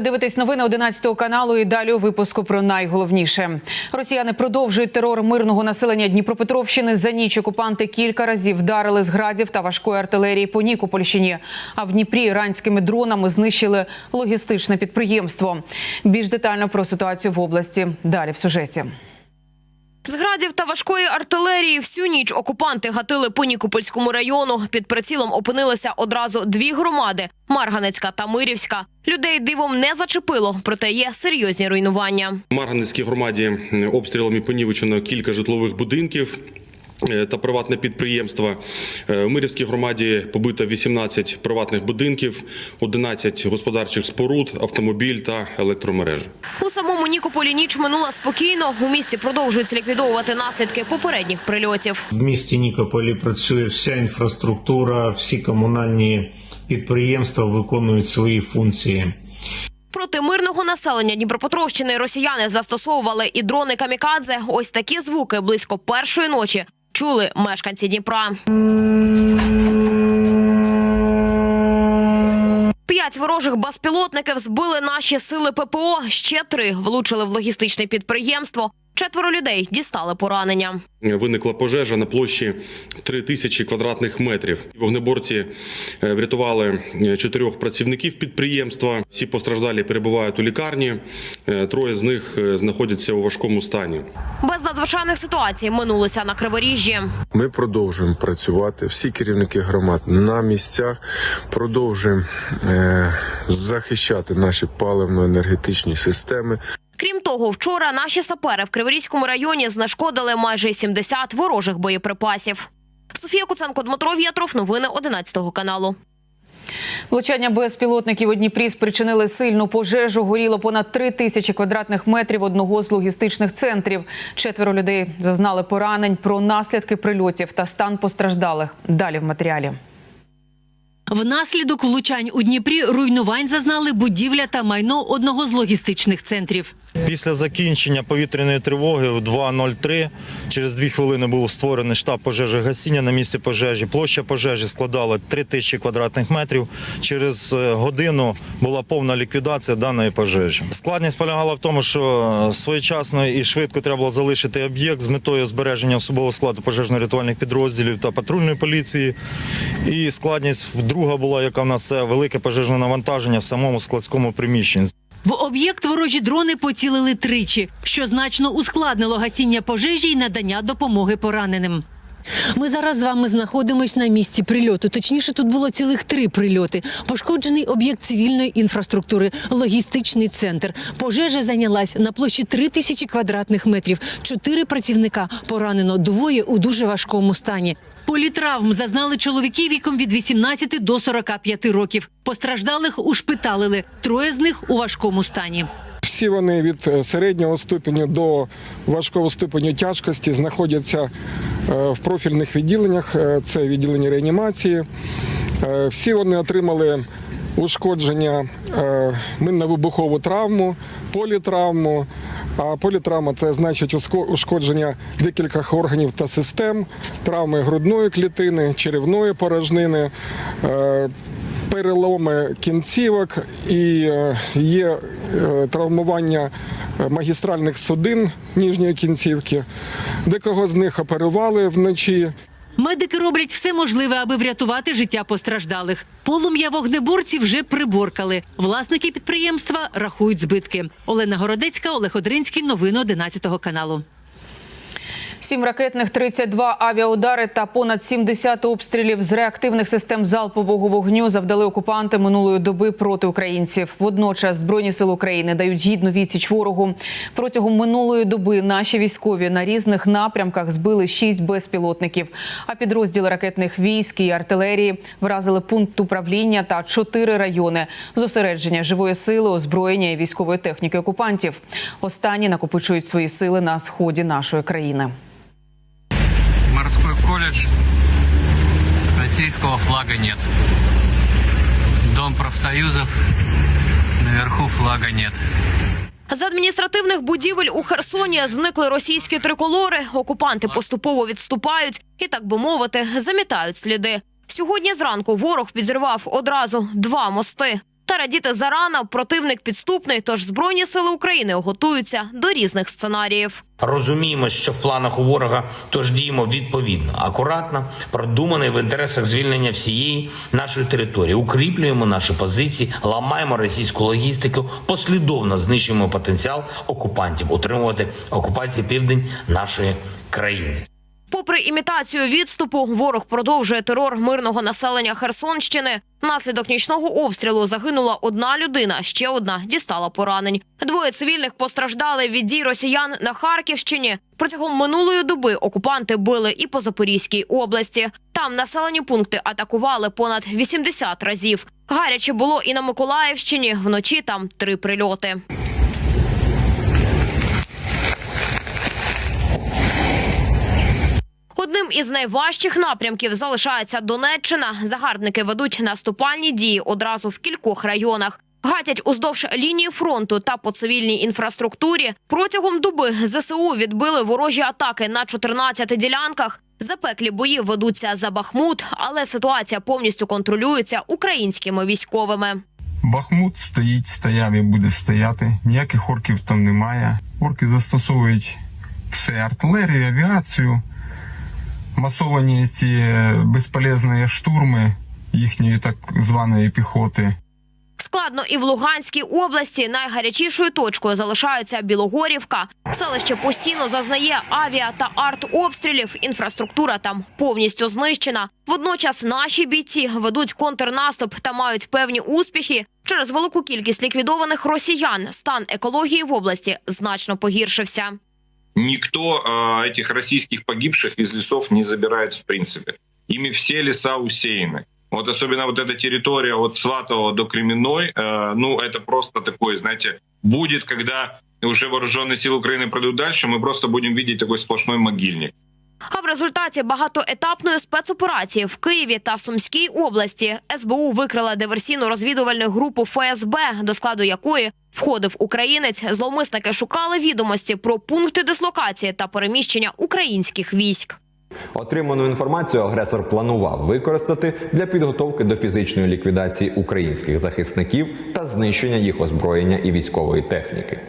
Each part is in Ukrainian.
ви дивитесь новини 11 каналу. І далі у випуску про найголовніше. Росіяни продовжують терор мирного населення Дніпропетровщини. За ніч окупанти кілька разів вдарили з градів та важкої артилерії по Нікопольщині. А в Дніпрі іранськими дронами знищили логістичне підприємство. Більш детально про ситуацію в області далі в сюжеті. З градів та важкої артилерії всю ніч окупанти гатили по Нікопольському району. Під прицілом опинилися одразу дві громади – Марганецька та Мирівська. Людей дивом не зачепило, проте є серйозні руйнування. Марганецькій громаді обстрілами понівечено кілька житлових будинків. Е, Та приватне підприємство Е, в Мирівській громаді побито 18 приватних будинків, 11 господарчих споруд, автомобіль та електромережі. У самому Нікополі ніч минула спокійно. У місті продовжують ліквідовувати наслідки попередніх прильотів. В місті Нікополі працює вся інфраструктура, всі комунальні підприємства виконують свої функції. Проти мирного населення Дніпропетровщини росіяни застосовували і дрони камікадзе. Ось такі звуки близько першої ночі чули мешканці Дніпра. П'ять ворожих безпілотників збили наші сили ППО. Ще три влучили в логістичне підприємство. Четверо людей дістали поранення. Виникла пожежа на площі 3000 квадратних метрів. Вогнеборці е, врятували е, чотирьох працівників підприємства. Всі постраждалі перебувають у лікарні. Е, Троє з них знаходяться у важкому стані. Без надзвичайних ситуацій минулося на Криворіжжі. Ми продовжуємо працювати. Всі керівники громад на місцях продовжуємо захищати наші паливно-енергетичні системи. Крім того, вчора наші сапери в Криворізькому районі знешкодили майже 70 ворожих боєприпасів. Софія Куценко, Дмитро В'ятров. Новини 11 каналу. Влучання безпілотників у Дніпрі спричинили сильну пожежу. Горіло понад три тисячі квадратних метрів одного з логістичних центрів. Четверо людей зазнали поранень про наслідки прильотів та стан постраждалих. Далі в матеріалі. Внаслідок влучань у Дніпрі руйнувань зазнали будівля та майно одного з логістичних центрів. Після закінчення повітряної тривоги в 2.03 через дві хвилини був створений штаб пожежогасіння на місці пожежі. Площа пожежі складала 3 тисячі квадратних метрів. Через е, годину була повна ліквідація даної пожежі. Складність полягала в тому, що своєчасно і швидко треба було залишити об'єкт з метою збереження особового складу пожежно-рятувальних підрозділів та патрульної поліції. І складність друга була, яка в нас велике пожежне навантаження в самому складському приміщенні. В об'єкт ворожі дрони поцілили тричі, що значно ускладнило гасіння пожежі і надання допомоги пораненим. Ми зараз з вами знаходимось на місці прильоту. Точніше, тут було цілих три прильоти. Пошкоджений об'єкт цивільної інфраструктури, логістичний центр. Пожежа зайнялась на площі 3 тисячі квадратних метрів. Чотири працівника поранено, двоє у дуже важкому стані. Політравм зазнали чоловіки віком від 18 до 45 років. Постраждалих ушпиталили. Троє з них у важкому стані. Всі вони від е, середнього ступеню до важкого ступеню тяжкості знаходяться е, в профільних відділеннях. Е, Це відділення реанімації. Всі вони отримали ушкодження минно-вибухову травму, політравму. А політравма це значить ушкодження декількох органів та систем, травми грудної клітини, черевної порожнини. е, переломи кінцівок і е, є е, травмування магістральних судин ніжньої кінцівки. Декого з них оперували вночі. Медики роблять все можливе, аби врятувати життя постраждалих. Полум'я вогнеборці вже приборкали. Власники підприємства рахують збитки. Олена Городецька, Олег Одринський. Новини 11 каналу. Сім ракетних, 32 авіаудари та понад 70 обстрілів з реактивних систем залпового вогню завдали окупанти минулої доби проти українців. Водночас збройні сили України дають гідну відсіч ворогу. Протягом минулої доби наші військові на різних напрямках збили шість безпілотників. А підрозділи ракетних військ і артилерії вразили пункт управління та чотири райони зосередження живої сили, озброєння і військової техніки окупантів. Останні накопичують свої сили на сході нашої країни. Колледж. Российского флага нет. Дом профсоюзов. Наверху флага нет. З адміністративних будівель у Херсоні зникли російські триколори. Окупанти поступово відступають і, так би мовити, замітають сліди. Сьогодні зранку ворог підірвав одразу два мости. Та радіти зарано противник підступний, тож збройні сили України готуються до різних сценаріїв. Розуміємо, що в планах у ворога, тож діємо відповідно, акуратно, продумано в інтересах звільнення всієї нашої території. Укріплюємо наші позиції, ламаємо російську логістику, послідовно знищуємо потенціал окупантів, утримувати окупації південь нашої країни. Попри імітацію відступу, ворог продовжує терор мирного населення Херсонщини. Внаслідок нічного обстрілу загинула одна людина, ще одна дістала поранень. Двоє цивільних постраждали від дій росіян на Харківщині. Протягом минулої доби окупанти били і по Запорізькій області. Там населені пункти атакували понад 80 разів. Гаряче було і на Миколаївщині. Вночі там три прильоти. Одним із найважчих напрямків залишається Донеччина. Загарбники ведуть наступальні дії одразу в кількох районах. Гатять уздовж лінії фронту та по цивільній інфраструктурі. Протягом доби ЗСУ відбили ворожі атаки на 14 ділянках. Запеклі бої ведуться за Бахмут, але ситуація повністю контролюється українськими військовими. Бахмут стоїть, стояв і буде стояти. Ніяких орків там немає. Орки застосовують все артилерію, авіацію, масовані ці безполезні штурми їхньої так званої піхоти. Складно і в Луганській області найгарячішою точкою залишається Білогорівка. Селище постійно зазнає авіа та артобстрілів. Інфраструктура там повністю знищена. Водночас наші бійці ведуть контрнаступ та мають певні успіхи. Через велику кількість ліквідованих росіян стан екології в області значно погіршився. Никто э, этих российских погибших из лесов не забирает в принципе. Ими все леса усеяны. Вот особенно вот эта территория от Сватова до Кременной, э, ну это просто такой, знаете, будет, когда уже вооруженные силы Украины пройдут дальше, мы просто будем видеть такой сплошной могильник. А в результаті багатоетапної спецоперації в Києві та Сумській області СБУ викрила диверсійно-розвідувальну групу ФСБ, до складу якої входив українець. Зловмисники шукали відомості про пункти дислокації та переміщення українських військ. Отриману інформацію агресор планував використати для підготовки до фізичної ліквідації українських захисників та знищення їх озброєння і військової техніки.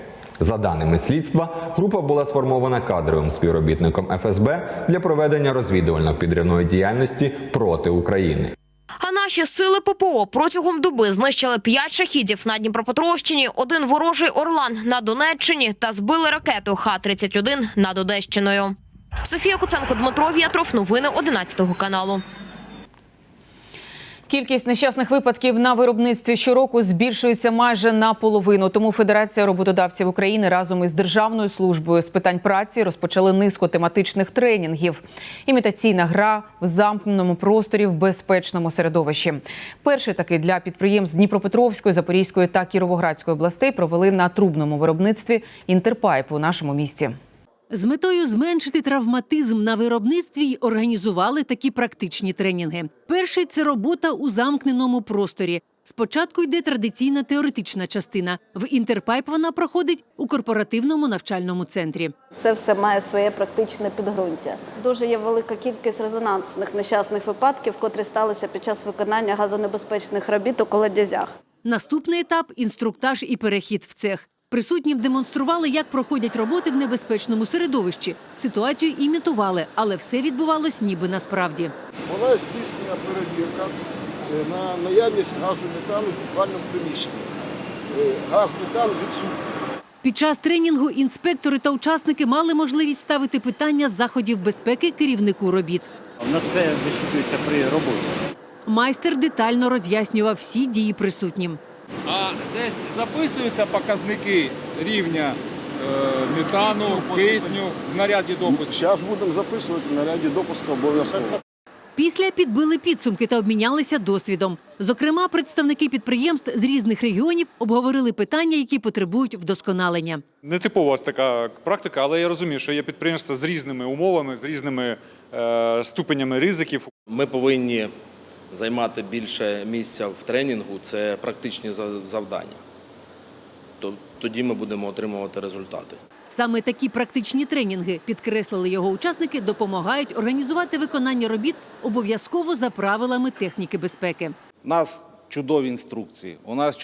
За даними слідства, група була сформована кадровим співробітником ФСБ для проведення розвідувально-підривної діяльності проти України. А наші сили ППО протягом доби знищили п'ять шахідів на Дніпропетровщині, один ворожий Орлан на Донеччині та збили ракету Х-31 над Одещиною. Софія Куценко, Дмитро В'ятров. Новини 11 каналу. Кількість нещасних випадків на виробництві щороку збільшується майже наполовину. Тому Федерація роботодавців України разом із Державною службою з питань праці розпочали низку тематичних тренінгів. Імітаційна гра в замкненому просторі в безпечному середовищі. Перший такий для підприємств Дніпропетровської, Запорізької та Кіровоградської областей провели на трубному виробництві Інтерпайп у нашому місті. З метою зменшити травматизм на виробництві й організували такі практичні тренінги. Перший це робота у замкненому просторі. Спочатку йде традиційна теоретична частина. В інтерпайп вона проходить у корпоративному навчальному центрі. Це все має своє практичне підґрунтя. Дуже є велика кількість резонансних нещасних випадків, котрі сталися під час виконання газонебезпечних робіт у колодязях. Наступний етап інструктаж і перехід в цех. Присутнім демонстрували, як проходять роботи в небезпечному середовищі. Ситуацію імітували, але все відбувалось ніби насправді. Була здійснена перевірка е, на наявність газу метану в приміщенні. Е, Газ метан відсутній. Під час тренінгу інспектори та учасники мали можливість ставити питання з заходів безпеки керівнику робіт. У нас все висвітлюється при роботі. Майстер детально роз'яснював всі дії присутнім. А десь записуються показники рівня е, метану, кисню в наряді допуску. Зараз будемо записувати на ряді допуску обов'язково. Після підбили підсумки та обмінялися досвідом. Зокрема, представники підприємств з різних регіонів обговорили питання, які потребують вдосконалення. Нетипова така практика, але я розумію, що є підприємства з різними умовами, з різними е, ступенями ризиків. Ми повинні займати більше місця в тренінгу, це практичні завдання. То- Тоді ми будемо отримувати результати. Саме такі практичні тренінги, підкреслили його учасники, допомагають організувати виконання робіт обов'язково за правилами техніки безпеки. У Нас чудові інструкції, у нас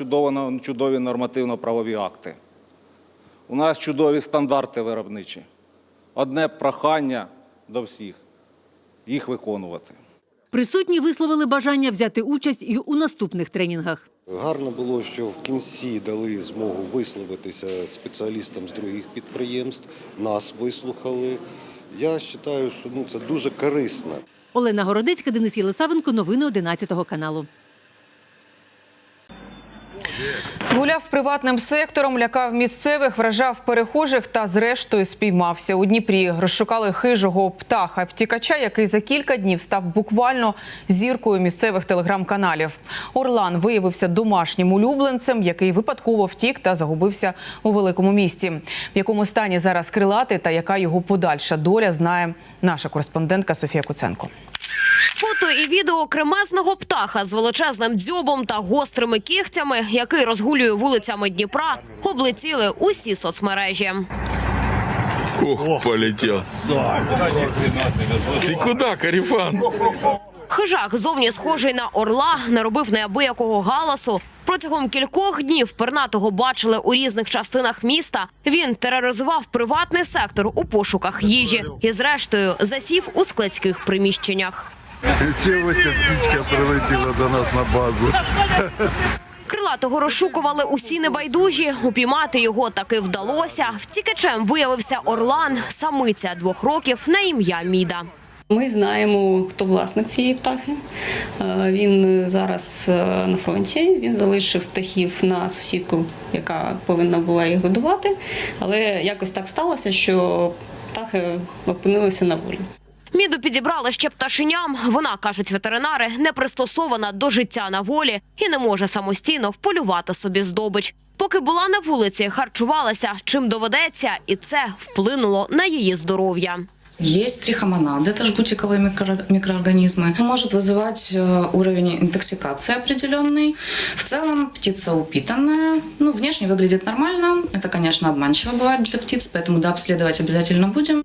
чудові нормативно-правові акти, у нас чудові стандарти виробничі. Одне прохання до всіх їх виконувати. Присутні висловили бажання взяти участь і у наступних тренінгах. Гарно було, що в кінці дали змогу висловитися спеціалістам з других підприємств, нас вислухали. Я вважаю, що ну, це дуже корисно. Олена Городецька, Денис Єлисавенко, новини 11 каналу. Гуляв приватним сектором, лякав місцевих, вражав перехожих та зрештою спіймався. У Дніпрі розшукали хижого птаха втікача, який за кілька днів став буквально зіркою місцевих телеграм-каналів. Орлан виявився домашнім улюбленцем, який випадково втік та загубився у великому місті. В якому стані зараз крилати та яка його подальша доля, знає наша кореспондентка Софія Куценко. Фото і відео кремезного птаха з величезним дзьобом та гострими кігтями, який розгулює вулицями Дніпра, облетіли усі соцмережі. Ох, полетел. Ты куда, Карифан? Хижак, зовні схожий на орла, наробив неабиякого галасу. Протягом кількох днів пернатого бачили у різних частинах міста. Він тероризував приватний сектор у пошуках їжі і, зрештою, засів у складських приміщеннях. Птичка прилетела до нас на базу? Крилатого розшукували усі небайдужі. Упіймати його таки вдалося. Втікачем виявився Орлан, самиця двох років на ім'я Міда. Ми знаємо, хто власник цієї птахи. Е, Він зараз е, на фронті. Він залишив птахів на сусідку, яка повинна була їх годувати. Але якось так сталося, що птахи опинилися на волі. Міду підібрали ще пташеням. Вона, кажуть ветеринари, не пристосована до життя на волі і не може самостійно вполювати собі здобич. Поки була на вулиці, харчувалася чим доведеться, і це вплинуло на її здоров'я. Есть трихомонады, это жгутиковые микро- микроорганизмы. Может вызывать э, уровень интоксикации определенный. В целом птица упитанная, ну, внешне выглядит нормально. Это, конечно, обманчиво бывает для птиц, поэтому да, обследовать обязательно будем.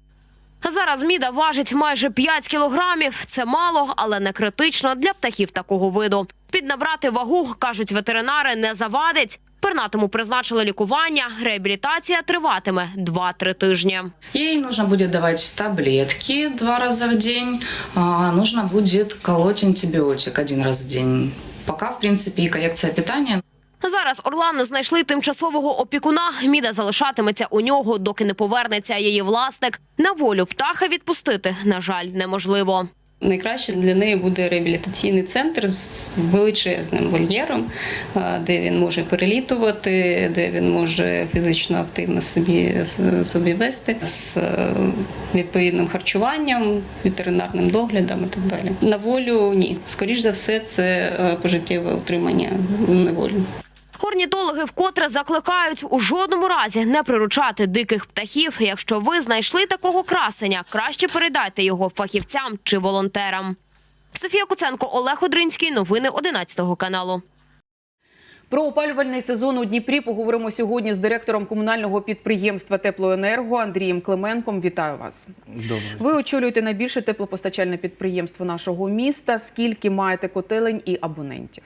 Зараз міда важить майже 5 кілограмів. Це мало, але не критично для птахів такого виду. Піднабрати вагу, кажуть ветеринари, не завадить. Пернатому призначили лікування. Реабілітація триватиме 2-3 тижні. Ей нужно будет давать таблетки два раза в день. А, нужно будет колоть антибиотик один раз в день. Пока, в принципе, и коррекция питания. Зараз Орлану знайшли тимчасового опікуна. Міда залишатиметься у нього, доки не повернеться її власник. На волю птаха відпустити, на жаль, неможливо. Найкраще для неї буде реабілітаційний центр з величезним вольєром, де він може перелітувати, де він може фізично активно собі, собі вести з е, відповідним харчуванням, ветеринарним доглядом і так далі. На волю ні. Скоріш за все, це е, пожиттєве утримання в неволі. Орнітологи вкотре закликають у жодному разі не приручати диких птахів. Якщо ви знайшли такого красення, краще передайте його фахівцям чи волонтерам. Софія Куценко, Олег Одринський. Новини 11 каналу. Про опалювальний сезон у Дніпрі поговоримо сьогодні з директором комунального підприємства Теплоенерго Андрієм Клименком. Вітаю вас. Добре. Ви очолюєте найбільше теплопостачальне підприємство нашого міста. Скільки маєте котелень і абонентів?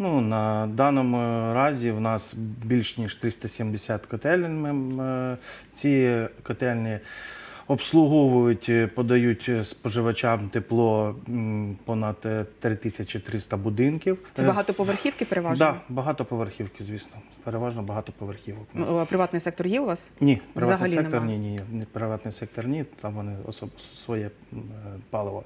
Ну, на даному разі в нас більш ніж 370 котелень. Е, Ці котельні обслуговують, е, подають е, споживачам тепло понад е, 3300 будинків. Це Е, багатоповерхівки переважно? Так, да, багатоповерхівки, звісно. Переважно багатоповерхівок. у нас. М, Приватний сектор є у вас? Ні, приватний Взагалі сектор нема. ні, ні, приватний сектор ні, там вони особ, своє е, паливо.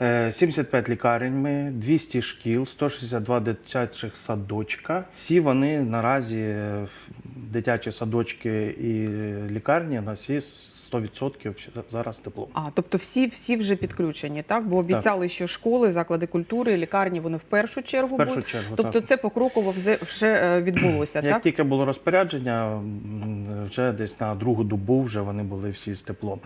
Е, 75 лікарень ми, 200 шкіл, 162 дитячих садочка. Всі вони наразі е, дитячі садочки і лікарні на всі 100% зараз тепло. А тобто всі, всі вже підключені, так? Бо обіцяли, що школи, заклади культури, лікарні вони в першу чергу В першу будуть. чергу, тобто так. це покроково вже, вже е, відбулося, Як так? тільки було розпорядження, вже десь на другу добу вже вони були всі з теплом.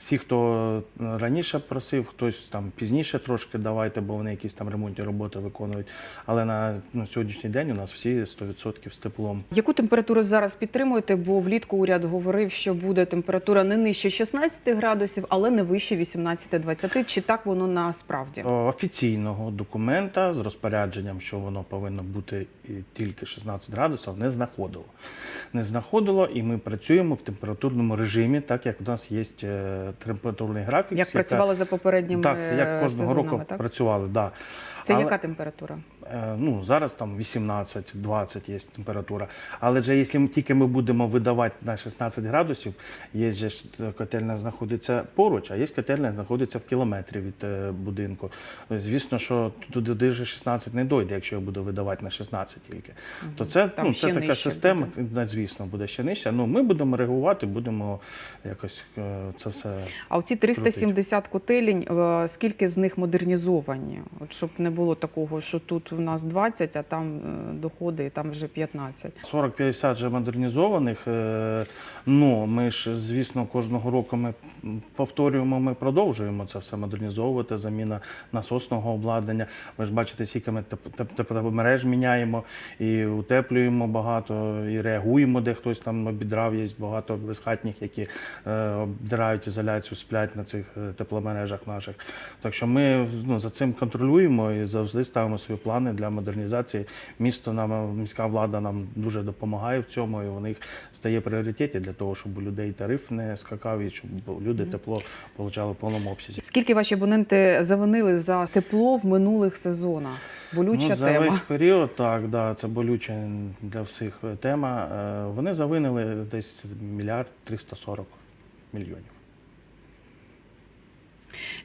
Всі, хто раніше просив, хтось там пізніше трошки давайте, бо вони якісь там ремонтні роботи виконують. Але на ну, сьогоднішній день у нас всі 100% з теплом. Яку температуру зараз підтримуєте? Бо влітку уряд говорив, що буде температура не нижче 16 градусів, але не вище 18-20. Чи так воно насправді? Офіційного документа з розпорядженням, що воно повинно бути тільки 16 градусів, не знаходило. Не знаходило, і ми працюємо в температурному режимі, так як у нас є е, температурний графік. Як працювали за попередніми Так, як кожного сезонами, року так? працювали, да. Це Але- яка температура? Е, Ну, зараз там 18-20 є температура. Але же, якщо ми тільки ми будемо видавати на 16 градусів, є же ж котельня знаходиться поруч, а є котельня знаходиться в кілометрі від е, будинку. Звісно, що туди же 16 не дойде, якщо я буду видавати на 16 тільки. То це, Там ну, це така система, да, звісно, буде ще нижче. Ну, ми будемо реагувати, будемо якось е, це все. А оці 370 котелень, е, скільки з них модернізовані? От щоб не було такого, що тут у нас 20, а там е, доходи, там вже 15. 40-50 вже модернізованих. Ну, ми ж, звісно, кожного року ми повторюємо, ми продовжуємо це все модернізовувати, заміна насосного обладнання. Ви ж бачите, скільки ми теп- теп- тепломереж міняємо і утеплюємо багато, і реагуємо, де хтось там обідрав. Є багато безхатніх, які е, обдирають ізоляцію, сплять на цих е, тепломережах наших. Так що ми ну, за цим контролюємо і завжди ставимо свої плани для модернізації. Місто нам, міська влада нам дуже допомагає в цьому, і у них стає пріоритеті для того, щоб у людей тариф не скакав і щоб люди тепло отримали в повному обсязі. Скільки ваші абоненти завинили за тепло в минулих сезонах? Болюча ну, за тема. весь період, так, да, це болюча для всіх тема. Е, Вони завинили десь мільярд 340 мільйонів.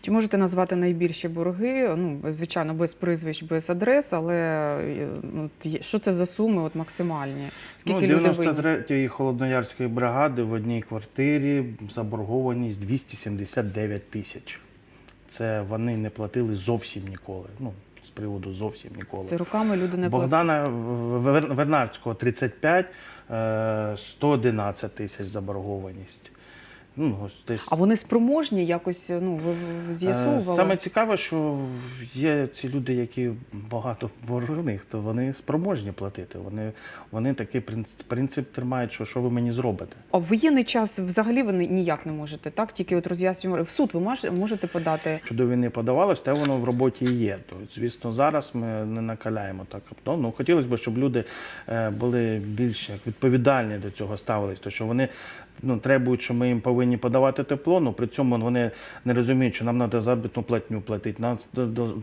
Чи можете назвати найбільші борги? Ну, звичайно, без прізвищ, без адрес, але е, ну, що це за суми от максимальні? Скільки ну, 93-ї холодноярської бригади в одній квартирі заборгованість 279 тисяч. Це вони не платили зовсім ніколи. Ну, з приводу зовсім ніколи. Це руками люди не. Богдана Вер- Вернадського 35, е, 111 тисяч заборгованість. Ну, десь А вони спроможні якось ну, ви Е, з'ясовували? Саме цікаве, що є ці люди, які багато боргних, то вони спроможні платити. Вони, вони такий принцип, принцип тримають, що що ви мені зробите. А в воєнний час взагалі ви ніяк не можете, так? Тільки от роз'яснюємо. В суд ви можете подати Що до війни подавалось, те воно в роботі і є. Тобто, звісно, зараз ми не накаляємо так. Ну, ну, хотілося б, щоб люди е, були більш відповідальні до цього ставились, то що вони ну, требують, що ми їм повинні подавати тепло, але при цьому вони не розуміють, що нам треба заробітну платню платити. Нам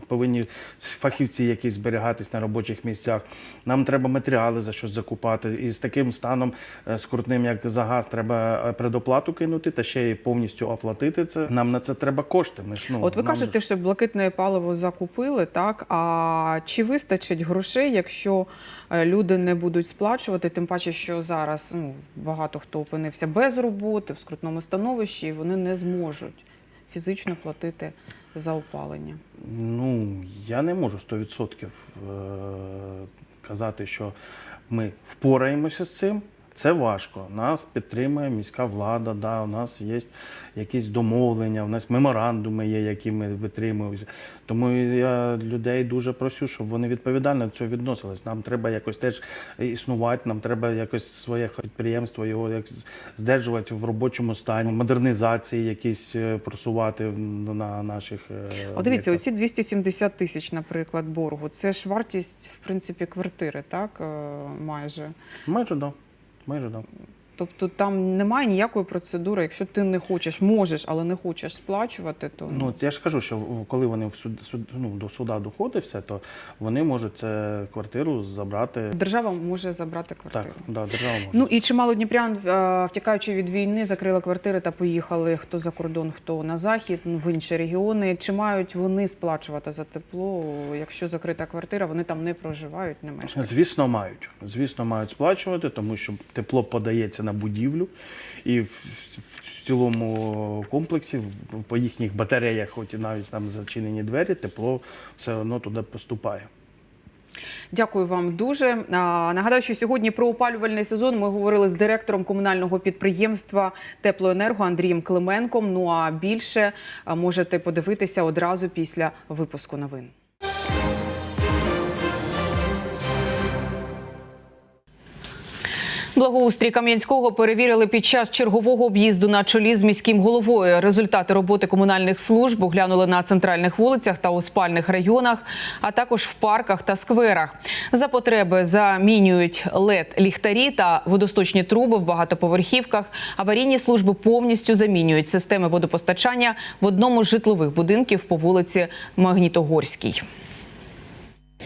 повинні фахівці якісь зберігатись на робочих місцях. Нам треба матеріали за щось закупати. І з таким станом е, скрутним, як за газ, треба е, предоплату кинути та ще й повністю оплатити це. Нам на це треба кошти. Ми ж ну От ви кажете, що блакитне паливо закупили, так? А чи вистачить грошей, якщо е, люди не будуть сплачувати? Тим паче, що зараз ну, багато хто опинився без роботи в скрутному становищі, і вони не зможуть фізично платити за опалення. Ну, я не можу 100% е, казати, що ми впораємося з цим. Це важко. Нас підтримує міська влада, да, у нас є якісь домовлення, у нас меморандуми є, які ми витримуємо. Тому я людей дуже прошу, щоб вони відповідально до цього відносились. Нам треба якось теж існувати, нам треба якось своє підприємство його як здержувати в робочому стані, модернізації якісь е, просувати на наших. е, От дивіться, оці 270 тисяч, наприклад, боргу. Це ж вартість, в принципі, квартири, так? е, Майже. Майже да. Майже да. Тобто там немає ніякої процедури. Якщо ти не хочеш, можеш, але не хочеш сплачувати, то Ну, я ж кажу, що коли вони в суд, суд, ну, до суда доходить все, то вони можуть це квартиру забрати. держава може забрати Так, квартиру. да, держава може. Ну і чимало дніпрян, е, втікаючи від війни, закрили квартири та поїхали хто за кордон, хто на захід, ну, в інші регіони. Чи мають вони сплачувати за тепло? Якщо закрита квартира, вони там не проживають, не мешкають. Звісно, мають. Звісно, мають сплачувати, тому що тепло подається на будівлю, і в, цілому комплексі, по їхніх батареях, хоч і навіть там зачинені двері, тепло все одно туди поступає. Дякую вам дуже. А, Нагадаю, що сьогодні про опалювальний сезон ми говорили з директором комунального підприємства Теплоенерго Андрієм Клименком. Ну а більше можете подивитися одразу після випуску новин. Благоустрій Кам'янського перевірили під час чергового об'їзду на чолі з міським головою. Результати роботи комунальних служб оглянули на центральних вулицях та у спальних районах, а також в парках та скверах. За потреби замінюють лед ліхтарі та водосточні труби в багатоповерхівках. Аварійні служби повністю замінюють системи водопостачання в одному з житлових будинків по вулиці Магнітогорській.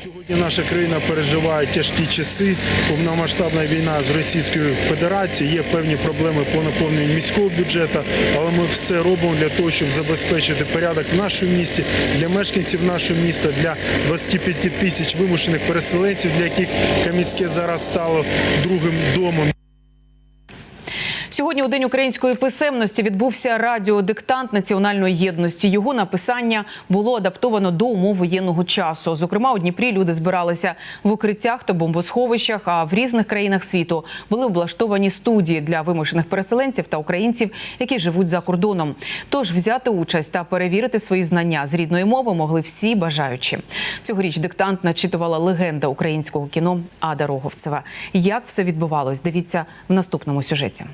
Сьогодні наша країна переживає тяжкі часи. Повномасштабна війна з Російською Федерацією. Є певні проблеми по наповненню міського бюджету, але ми все робимо для того, щоб забезпечити порядок в нашому місті, для мешканців нашого міста, для 25 тисяч вимушених переселенців, для яких Кам'янське зараз стало другим домом. Сьогодні у день української писемності відбувся радіодиктант національної єдності. Його написання було адаптовано до умов воєнного часу. Зокрема, у Дніпрі люди збиралися в укриттях та бомбосховищах. А в різних країнах світу були облаштовані студії для вимушених переселенців та українців, які живуть за кордоном. Тож взяти участь та перевірити свої знання з рідної мови могли всі бажаючі. Цьогоріч диктант начитувала легенда українського кіно Ада Роговцева. Як все відбувалось? Дивіться в наступному сюжеті.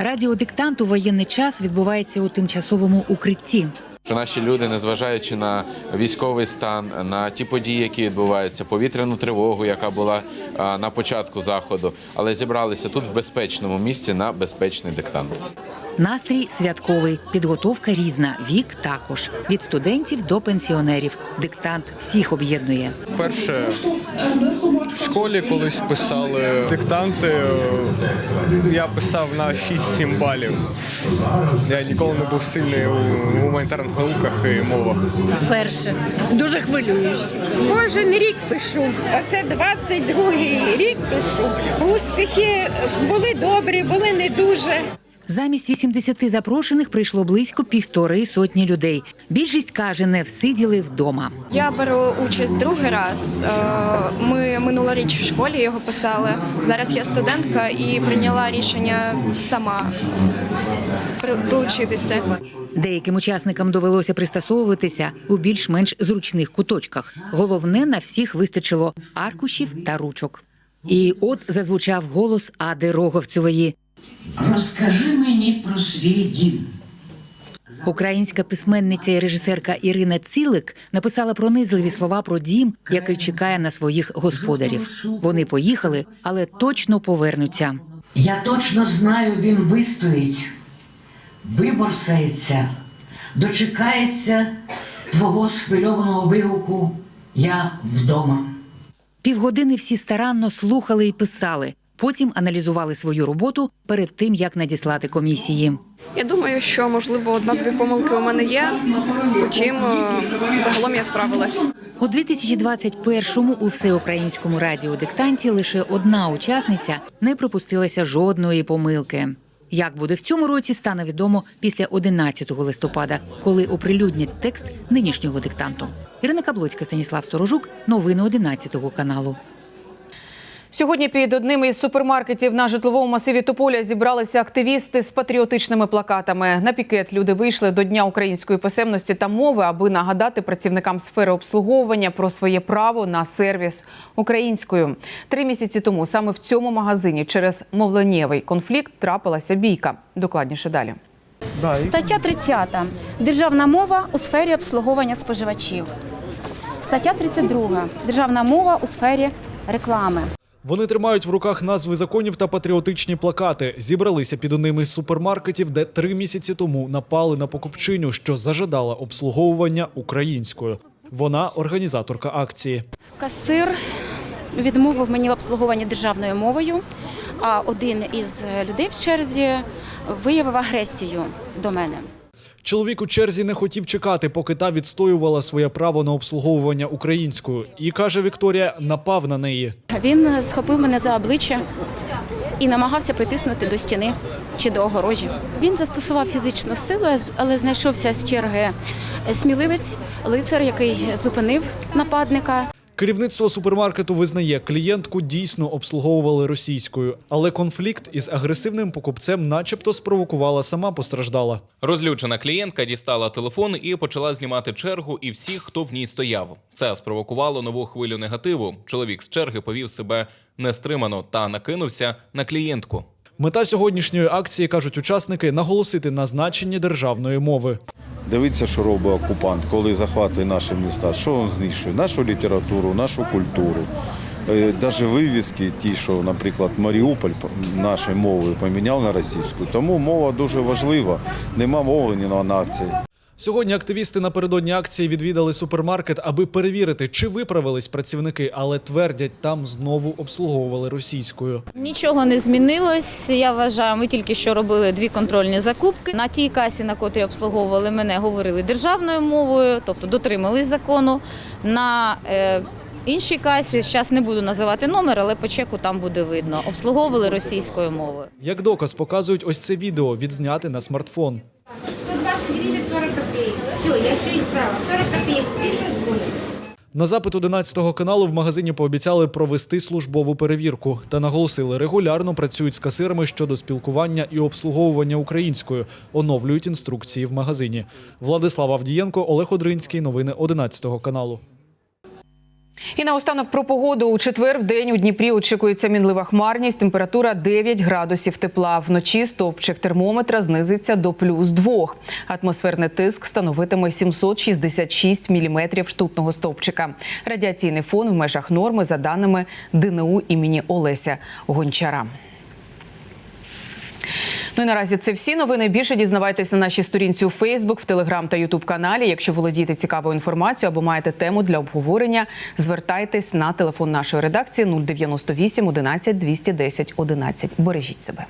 Радіодиктант у воєнний час відбувається у тимчасовому укритті. Що наші люди, незважаючи на військовий стан, на ті події, які відбуваються, повітряну тривогу, яка була на початку заходу, але зібралися тут в безпечному місці на безпечний диктант. Настрій святковий, підготовка різна, вік також від студентів до пенсіонерів. Диктант всіх об'єднує. Перше в школі колись писали диктанти. Я писав на 6-7 балів. Я ніколи не був сильний у гуманітарних науках і мовах. Перше. Дуже хвилююсь. Кожен рік пишу. Оце 22-й рік пишу. Успіхи були добрі, були не дуже. Замість 80 запрошених прийшло близько півтори сотні людей. Більшість каже, не всиділи вдома. Я беру участь другий раз. Е, Ми минулоріч в школі його писали. Зараз я студентка і прийняла рішення сама долучитися. Деяким учасникам довелося пристосовуватися у більш-менш зручних куточках. Головне, на всіх вистачило аркушів та ручок. І от зазвучав голос Ади Роговцевої. Розкажи мені про свій дім. Українська письменниця і режисерка Ірина Цілик написала пронизливі слова про дім, який чекає на своїх господарів. Вони поїхали, але точно повернуться. Я точно знаю, він вистоїть, виборсається, дочекається твого схвильованого вигуку Я вдома. Півгодини всі старанно слухали і писали. Потім аналізували свою роботу перед тим, як надіслати комісії. Я думаю, що можливо одна-дві помилки у мене є. Утім, е, загалом я справилась. У 2021-му у всеукраїнському радіодиктанті лише одна учасниця не пропустилася жодної помилки. Як буде в цьому році, стане відомо після 11 листопада, коли оприлюднять текст нинішнього диктанту. Ірина Каблоцька, Станіслав Сторожук, новини 11 каналу. Сьогодні під одним із супермаркетів на житловому масиві Тополя зібралися активісти з патріотичними плакатами. На пікет люди вийшли до Дня української писемності та мови, аби нагадати працівникам сфери обслуговування про своє право на сервіс українською. Три місяці тому саме в цьому магазині через мовленнєвий конфлікт трапилася бійка. Докладніше далі. Стаття 30. Державна мова у сфері обслуговування споживачів. Стаття 32. Державна мова у сфері реклами. Вони тримають в руках назви законів та патріотичні плакати. Зібралися під одним із супермаркетів, де три місяці тому напали на покупчиню, що зажадала обслуговування українською. Вона організаторка акції. Касир відмовив мені в обслуговуванні державною мовою, а один із людей в черзі виявив агресію до мене. Чоловік у черзі не хотів чекати, поки та відстоювала своє право на обслуговування українською. І каже Вікторія, напав на неї. Він схопив мене за обличчя і намагався притиснути до стіни чи до огорожі. Він застосував фізичну силу, але знайшовся з черги сміливець, лицар, який зупинив нападника. Керівництво супермаркету визнає, клієнтку дійсно обслуговували російською, але конфлікт із агресивним покупцем, начебто, спровокувала сама постраждала. Розлючена клієнтка дістала телефон і почала знімати чергу і всіх, хто в ній стояв. Це спровокувало нову хвилю негативу. Чоловік з черги повів себе нестримано та накинувся на клієнтку. Мета сьогоднішньої акції кажуть учасники наголосити на значенні державної мови. Дивіться, що робить окупант, коли захватує наші міста. Що він знищує? Нашу літературу, нашу культуру. Навіть вивіски, ті, що, наприклад, Маріуполь нашою мовою поміняв на російську. Тому мова дуже важлива. Нема мови ні на акції. Сьогодні активісти напередодні акції відвідали супермаркет, аби перевірити, чи виправились працівники, але твердять, там знову обслуговували російською. Нічого не змінилось. Я вважаю, ми тільки що робили дві контрольні закупки. На тій касі, на котрій обслуговували мене, говорили державною мовою, тобто дотримались закону. На е, іншій касі, зараз не буду називати номер, але по чеку там буде видно. Обслуговували російською мовою. Як доказ показують ось це відео, відзняте на смартфон. 120 гривен 40 копеек. Все, я 40 копійок спишешь, будет. На запит 11 каналу в магазині пообіцяли провести службову перевірку та наголосили, регулярно працюють з касирами щодо спілкування і обслуговування українською, оновлюють інструкції в магазині. Владислав Авдієнко, Олег Одринський. Новини 11 каналу. І наостанок про погоду. У четвер в день у Дніпрі очікується мінлива хмарність. Температура 9 градусів тепла. Вночі стовпчик термометра знизиться до плюс 2. Атмосферний тиск становитиме 766 міліметрів штутного стовпчика. Радіаційний фон в межах норми за даними ДНУ імені Олеся Гончара. Ну і наразі це всі новини. Більше дізнавайтесь на нашій сторінці у Фейсбук, в Телеграм та Ютуб каналі. Якщо володієте цікавою інформацією або маєте тему для обговорення, звертайтесь на телефон нашої редакції 098 11 210 11. Бережіть себе.